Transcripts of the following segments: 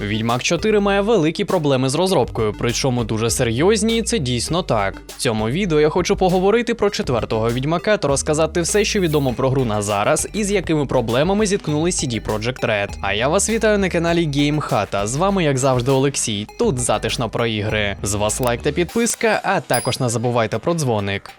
Відьмак 4 має великі проблеми з розробкою, причому дуже серйозні, і це дійсно так. В цьому відео я хочу поговорити про четвертого відьмака та розказати все, що відомо про гру на зараз і з якими проблемами зіткнулись CD Projekt Red. А я вас вітаю на каналі GameHata. З вами, як завжди, Олексій. Тут затишно про ігри. З вас лайк та підписка, а також не забувайте про дзвоник.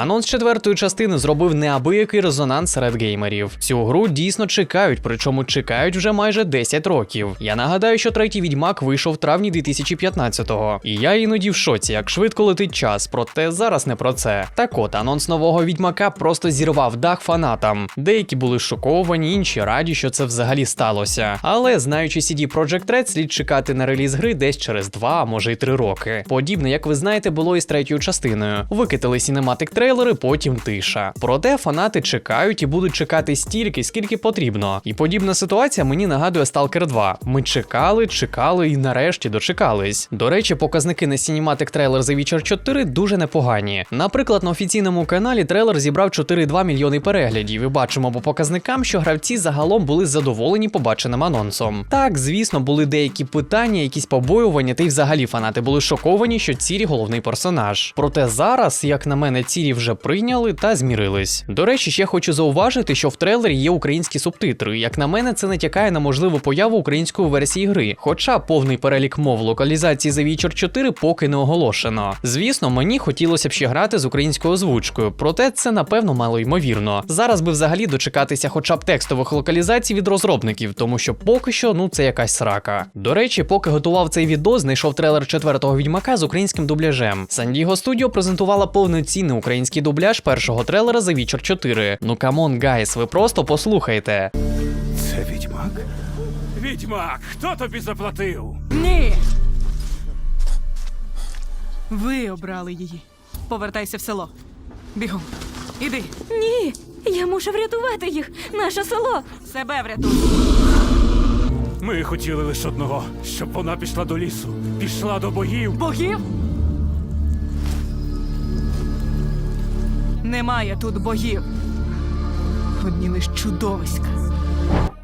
Анонс четвертої частини зробив неабиякий резонанс серед геймерів. Цю гру дійсно чекають, причому чекають вже майже 10 років. Я нагадаю, що третій відьмак вийшов в травні 2015-го. І я іноді в шоці, як швидко летить час, проте зараз не про це. Так от, анонс нового відьмака просто зірвав дах фанатам. Деякі були шоковані, інші раді, що це взагалі сталося. Але знаючи CD Projekt Red, слід чекати на реліз гри десь через 2, а може й 3 роки. Подібне, як ви знаєте, було і з третьою частиною. Викатили сінематик трейлери, потім тиша. Проте фанати чекають і будуть чекати стільки, скільки потрібно. І подібна ситуація мені нагадує Stalker 2. Ми чекали, чекали і нарешті дочекались. До речі, показники на Cinematic трейлер The Witcher 4 дуже непогані. Наприклад, на офіційному каналі трейлер зібрав 4,2 мільйони переглядів. І бачимо по показникам, що гравці загалом були задоволені побаченим анонсом. Так, звісно, були деякі питання, якісь побоювання, та й взагалі фанати були шоковані, що Цірі головний персонаж. Проте зараз, як на мене, Цірі вже прийняли та змірились. До речі, ще хочу зауважити, що в трейлері є українські субтитри. Як на мене, це натякає на можливу появу української версії гри. Хоча повний перелік мов локалізації The Witcher 4 поки не оголошено. Звісно, мені хотілося б ще грати з українською озвучкою, проте це напевно мало ймовірно. Зараз би взагалі дочекатися хоча б текстових локалізацій від розробників, тому що поки що ну це якась срака. До речі, поки готував цей відео, знайшов трейлер четвертого відьмака з українським дубляжем. Diego Studio презентувала повноцінний український дубляж першого трейлера The Witcher 4. Ну камон, гайс, ви просто послухайте. Це відьмак? Відьмак, хто тобі заплатив? Ні. Ви обрали її. Повертайся в село. Бігом. Іди. Ні, я мушу врятувати їх. Наше село. Себе врятуй. Ми хотіли лише одного, щоб вона пішла до лісу, пішла до боїв. Богів? Немає тут богів. Одні лиш чудовиська.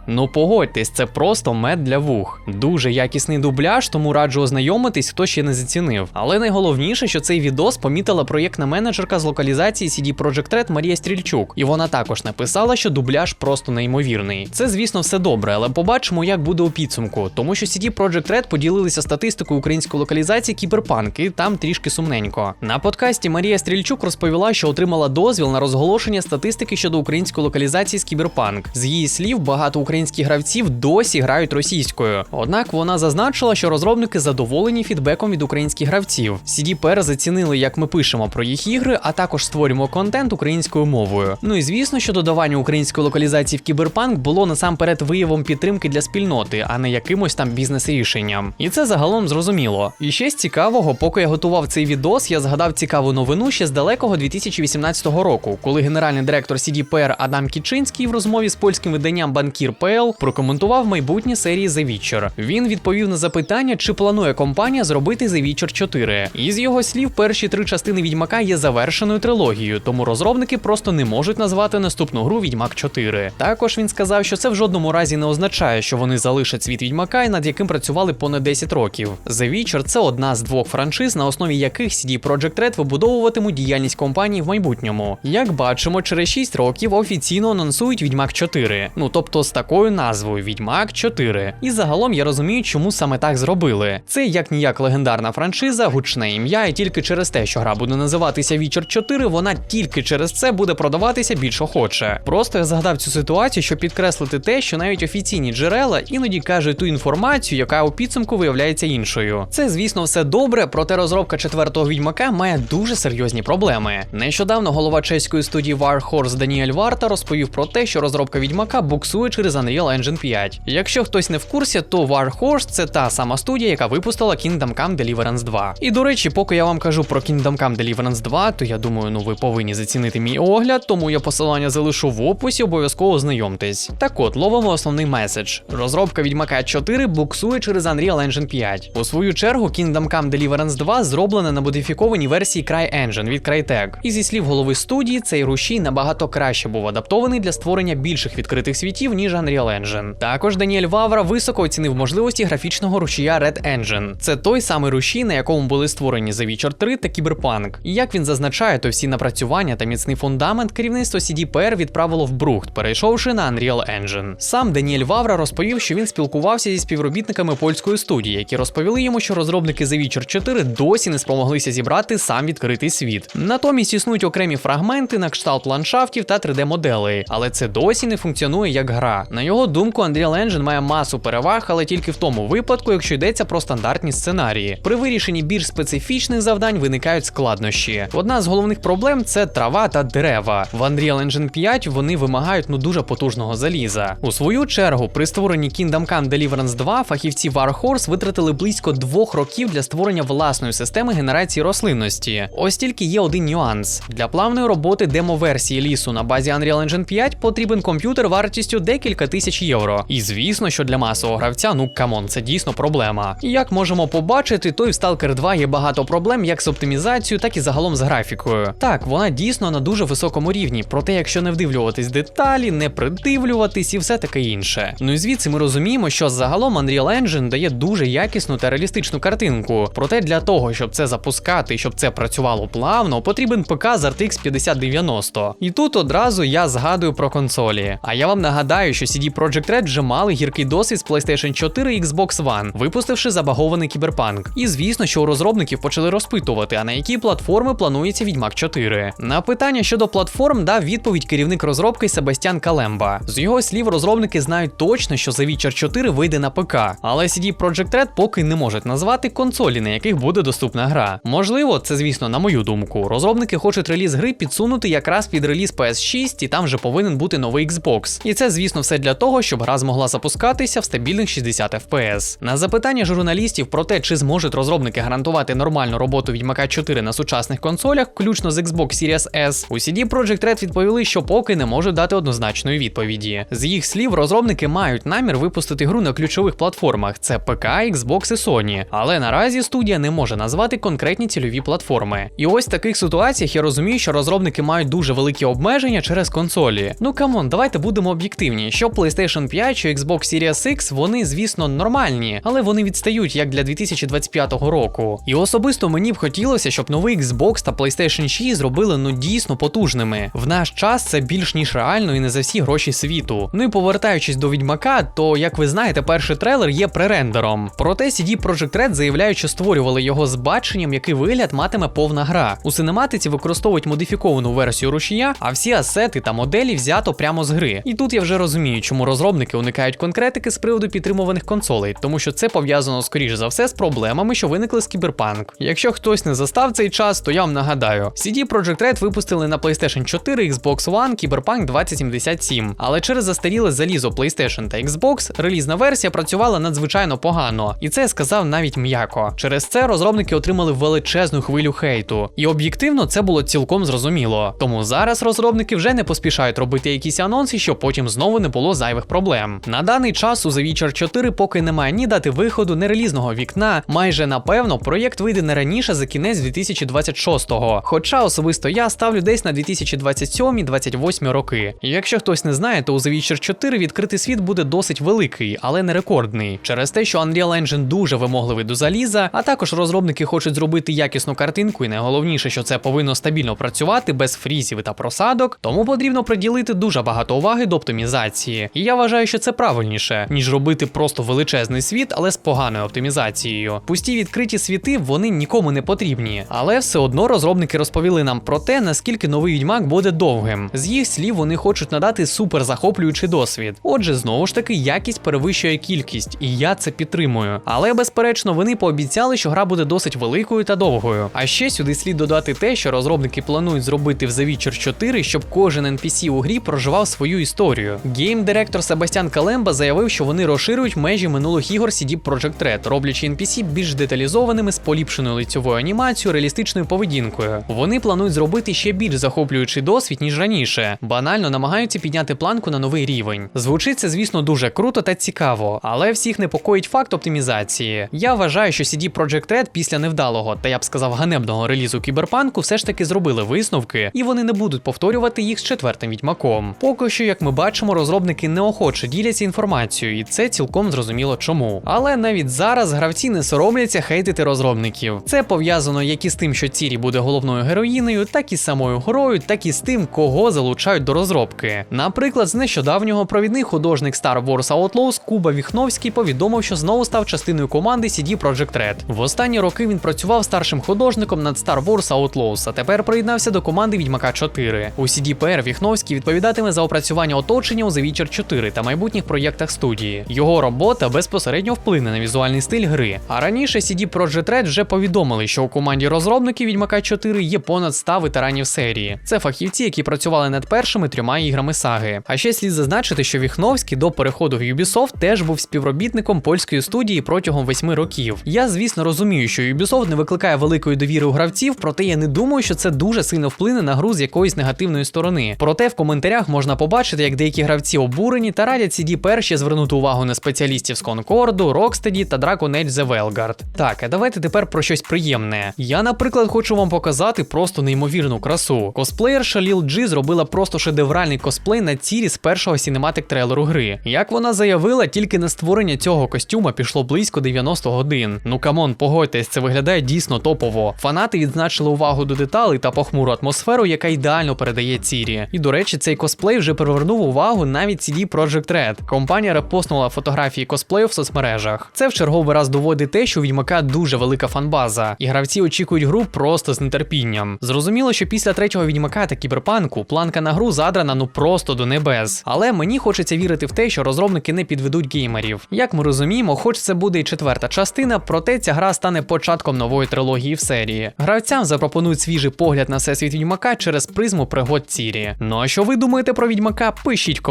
Ну погодьтесь, це просто мед для вух. Дуже якісний дубляж, тому раджу ознайомитись, хто ще не зацінив. Але найголовніше, що цей відос помітила проєктна менеджерка з локалізації CD Projekt Red Марія Стрільчук, і вона також написала, що дубляж просто неймовірний. Це, звісно, все добре, але побачимо, як буде у підсумку, тому що CD Projekt Red поділилися статистикою української локалізації Кіберпанк, і там трішки сумненько. На подкасті Марія Стрільчук розповіла, що отримала дозвіл на розголошення статистики щодо української локалізації з Кіберпанк. З її слів, багато українських гравців досі грають російською. Однак вона зазначила, що розробники задоволені фідбеком від українських гравців. CDPR зацінили, як ми пишемо про їх ігри, а також створюємо контент українською мовою. Ну і звісно, що додавання української локалізації в Кіберпанк було насамперед виявом підтримки для спільноти, а не якимось там бізнес-рішенням. І це загалом зрозуміло. І ще з цікавого, поки я готував цей відос, я згадав цікаву новину ще з далекого 2018 року, коли генеральний директор CDPR Адам Кічинський в розмові з польським виданням Банкір ПЛ прокоментував майбутнє серії The Witcher. Він відповів на запитання, чи планує компанія зробити The Witcher 4. І з його слів, перші три частини Відьмака є завершеною трилогією, тому розробники просто не можуть назвати наступну гру Відьмак 4. Також він сказав, що це в жодному разі не означає, що вони залишать світ Відьмака, над яким працювали понад 10 років. The Witcher – це одна з двох франшиз, на основі яких CD Projekt Red вибудовуватимуть діяльність компанії в майбутньому. Як бачимо, через 6 років офіційно анонсують Відьмак 4. Ну тобто з такою назвою Відьмак 4. І загалом я розумію, чому саме так зробили. Це як ніяк легендарна франшиза, гучне ім'я, і тільки через те, що гра буде називатися Witcher 4, вона тільки через це буде продаватися більш охоче. Просто я згадав цю ситуацію, щоб підкреслити те, що навіть офіційні джерела іноді кажуть ту інформацію, яка у підсумку виявляється іншою. Це, звісно, все добре, проте розробка четвертого відьмака має дуже серйозні проблеми. Нещодавно голова чеської студії Warhorse Даніель Варта розповів про те, що розробка відьмака буксує через Unreal Engine 5. Якщо хтось не в курсі, то Warhorse це та сама студія, яка випустила Kingdom Come Deliverance 2. І до речі, поки я вам кажу про Kingdom Come Deliverance 2, то я думаю, ну ви повинні зацінити мій огляд, тому я посилання залишу в описі, обов'язково знайомтесь. Так от, ловимо основний меседж. Розробка Відьмака 4 буксує через Unreal Engine 5. У свою чергу, Kingdom Come Deliverance 2 зроблена на модифікованій версії CryEngine від Crytek. І зі слів голови студії, цей рушій набагато краще був адаптований для створення більших відкритих світів, ніж Unreal Engine. Також Даніель Вавра високо оцінив можливості графічного рушія Red Engine. Це той самий рушій, на якому були створені The Witcher 3 та Cyberpunk. І як він зазначає, то всі напрацювання та міцний фундамент керівництво CDPR відправило в Брухт, перейшовши на Unreal Engine. Сам Даніель Вавра розповів, що він спілкувався зі співробітниками польської студії, які розповіли йому, що розробники The Witcher 4 досі не спромоглися зібрати сам відкритий світ. Натомість існують окремі фрагменти на кшталт ландшафтів та 3D-моделей, але це досі не функціонує як гра. На його думку, Unreal Engine має масу переваг, але тільки в тому випадку, якщо йдеться про стандартні сценарії. При вирішенні більш специфічних завдань виникають складнощі. Одна з головних проблем це трава та дерева. В Unreal Engine 5 вони вимагають ну дуже потужного заліза. У свою чергу, при створенні Kingdom Come Deliverance 2 фахівці Warhorse витратили близько двох років для створення власної системи генерації рослинності. Ось тільки є один нюанс: для плавної роботи демо-версії лісу на базі Unreal Engine 5 потрібен комп'ютер вартістю декілька тисяч євро. І звісно, що для масового гравця, ну камон, це дійсно проблема. І як можемо побачити, то і в Stalker 2 є багато проблем як з оптимізацією, так і загалом з графікою. Так, вона дійсно на дуже високому рівні, проте, якщо не вдивлюватись деталі, не придивлюватись і все таке інше. Ну і звідси ми розуміємо, що загалом Unreal Engine дає дуже якісну та реалістичну картинку. Проте для того, щоб це запускати щоб це працювало плавно, потрібен ПК з RTX 5090. І тут одразу я згадую про консолі. А я вам нагадаю, що CD Projekt Red вже мали гіркий досвід з PlayStation 4 і Xbox One, випустивши забагований кіберпанк. І звісно, що у розробників почали розпитувати, а на які платформи планується Відьмак 4. На питання щодо платформ дав відповідь керівник розробки Себастьян Калемба. З його слів, розробники знають точно, що The Witcher 4 вийде на ПК, але CD Projekt Red поки не можуть назвати консолі, на яких буде доступна гра. Можливо, це звісно, на мою думку. Розробники хочуть реліз гри підсунути якраз під реліз PS6, і там вже повинен бути новий Xbox. І це, звісно, все для того, щоб гра змогла запускатися в стабільних 60 FPS. На запитання журналістів про те, чи зможуть розробники гарантувати нормальну роботу Відьмака 4 на сучасних консолях, включно з Xbox Series S, у CD Projekt Red відповіли, що поки не можуть дати однозначної відповіді. З їх слів, розробники мають намір випустити гру на ключових платформах: це ПК, Xbox і Sony. Але наразі студія не може назвати конкретні цільові платформи. І ось в таких ситуаціях я розумію, що розробники мають дуже великі обмеження через консолі. Ну камон, давайте будемо об'єктивні. Що PlayStation 5, що Xbox Series X, вони, звісно, нормальні, але вони відстають як для 2025 року. І особисто мені б хотілося, щоб новий Xbox та PlayStation 6 зробили ну дійсно потужними. В наш час це більш ніж реально і не за всі гроші світу. Ну і повертаючись до відьмака, то як ви знаєте, перший трейлер є пререндером. Проте CD Projekt Red заявляють, що створювали його з баченням, який вигляд матиме повна гра. У синематиці використовують модифіковану версію рушія, а всі асети та моделі взято прямо з гри. І тут я вже розумію, чому розробники уникають конкретики з приводу підтримуваних консолей, тому що це пов'язано скоріш за все з проблемами, що виникли з Кіберпанк. Якщо хтось не застав цей час, то я вам нагадаю: CD Projekt Red випустили на PlayStation 4, Xbox One Cyberpunk 2077, але через застаріле залізо PlayStation та Xbox релізна версія працювала надзвичайно погано, і це сказав навіть м'яко. Через це розробники отримали величезну хвилю хейту, і об'єктивно це було цілком зрозуміло. Тому зараз розробники вже не поспішають робити якісь анонси, щоб потім знову не було зайвих проблем. На даний час у The Witcher 4 поки немає ні дати виходу, ні релізного вікна. Майже напевно проєкт вийде не раніше за кінець 2026-го. Хоча особисто я ставлю десь на 2027-28 роки. Якщо хтось не знає, то у The Witcher 4 відкритий світ буде досить великий, але не рекордний. Через те, що Unreal Engine дуже вимогливий до заліза, а також розробники хочуть зробити якісну картинку, і найголовніше, що це повинно стабільно працювати без фрізів та просадок, тому потрібно приділити дуже багато уваги до оптимізації. І я вважаю, що це правильніше, ніж робити просто величезний світ, але з поганою оптимізацією. Пусті відкриті світи вони нікому не потрібні, але все одно розробники розповіли нам про те, наскільки новий відьмак буде довгим. З їх слів вони хочуть надати супер захоплюючий досвід. Отже, знову ж таки, якість перевищує кількість, і я це підтримую. Але безперечно, вони пообіцяли, що гра буде досить великою та довгою. А ще сюди слід додати те, що розробники планують зробити в The Witcher 4, щоб кожен NPC у грі проживав свою історію. Game директор Себастьян Калемба заявив, що вони розширюють межі минулих ігор CD Projekt Red, роблячи NPC більш деталізованими з поліпшеною лицьовою анімацією, реалістичною поведінкою. Вони планують зробити ще більш захоплюючий досвід ніж раніше. Банально намагаються підняти планку на новий рівень. Звучить це, звісно, дуже круто та цікаво, але всіх непокоїть факт оптимізації. Я вважаю, що CD Projekt Red після невдалого, та я б сказав, ганебного релізу кіберпанку все ж таки зробили висновки, і вони не будуть повторювати їх з четвертим відьмаком. Поки що, як ми бачимо, розробники неохоче діляться інформацією, і це цілком зрозуміло чому. Але навіть зараз гравці не соромляться хейтити розробників. Це пов'язано як із тим, що Цірі буде головною героїнею, так і з самою грою, так і з тим, кого залучають до розробки. Наприклад, з нещодавнього провідний художник Star Wars Outlaws Куба Віхновський повідомив, що знову став частиною команди CD Projekt Red. В останні роки він працював старшим художником над Star Wars Outlaws, а тепер приєднався до команди Відьмака 4. У CDPR Віхновський відповідатиме за опрацювання оточення у The Witcher 4 та майбутніх проєктах студії. Його робота безпосередньо вплине на візуальний стиль гри. А раніше CD Projekt Red вже повідомили, що у команді розробників Відьмака 4 є понад 100 ветеранів серії. Це фахівці, які працювали над першими трьома іграми саги. А ще слід зазначити, що Віхновський до переходу в Ubisoft теж був співробітником польської студії протягом восьми років. Я, звісно, розумію, що Ubisoft не викликає великої довіри у гравців, проте я не думаю, що це дуже сильно вплине на гру з якоїсь негативної сторони. Проте в коментарях можна побачити, як деякі гравці обурені та радять CD перші звернути увагу на спеціалістів з Конкорду, Rocksteady та Dragon Age The Velguard. Так, а давайте тепер про щось приємне. Я, наприклад, хочу вам показати просто неймовірну красу. Косплеєрша Lil G зробила просто шедевральний косплей на цілі з першого сінематик трейлеру гри. Як вона заявила, тільки на створення цього костюма пішло близько 90 годин. Ну камон, погодьтесь, це виглядає дійсно топово. Фанати відзначили увагу до деталей та похмуру атмосферу, яка ідеально передає цірі. І до речі, цей косплей вже привернув увагу навіть CD Projekt Red. Компанія репостнула фотографії косплею в соцмережах. Це в черговий раз доводить те, що у Відьмака дуже велика фанбаза, і гравці очікують гру просто з нетерпінням. Зрозуміло, що після третього відьмака та кіберпанку планка на гру задрана ну просто до небес. Але мені хочеться вірити в те, що розробники не підведуть геймерів. Як ми розуміємо, хоч це буде і четверта частина, проте ця гра стане початком нової трилогії в серії. Гравцям запропонують свіжий погляд на всесвіт відьмака через призму пригод Цірі. Ну а що ви думаєте про відьмака? Пишіть в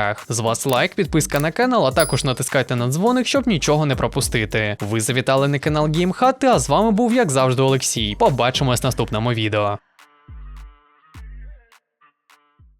коментарях. З вас лайк, підписка на канал, а також натискайте на дзвоник, щоб нічого не пропустити. Ви завітали на канал Геймхати, а з вами був, як завжди, Олексій. Побачимось в наступному відео.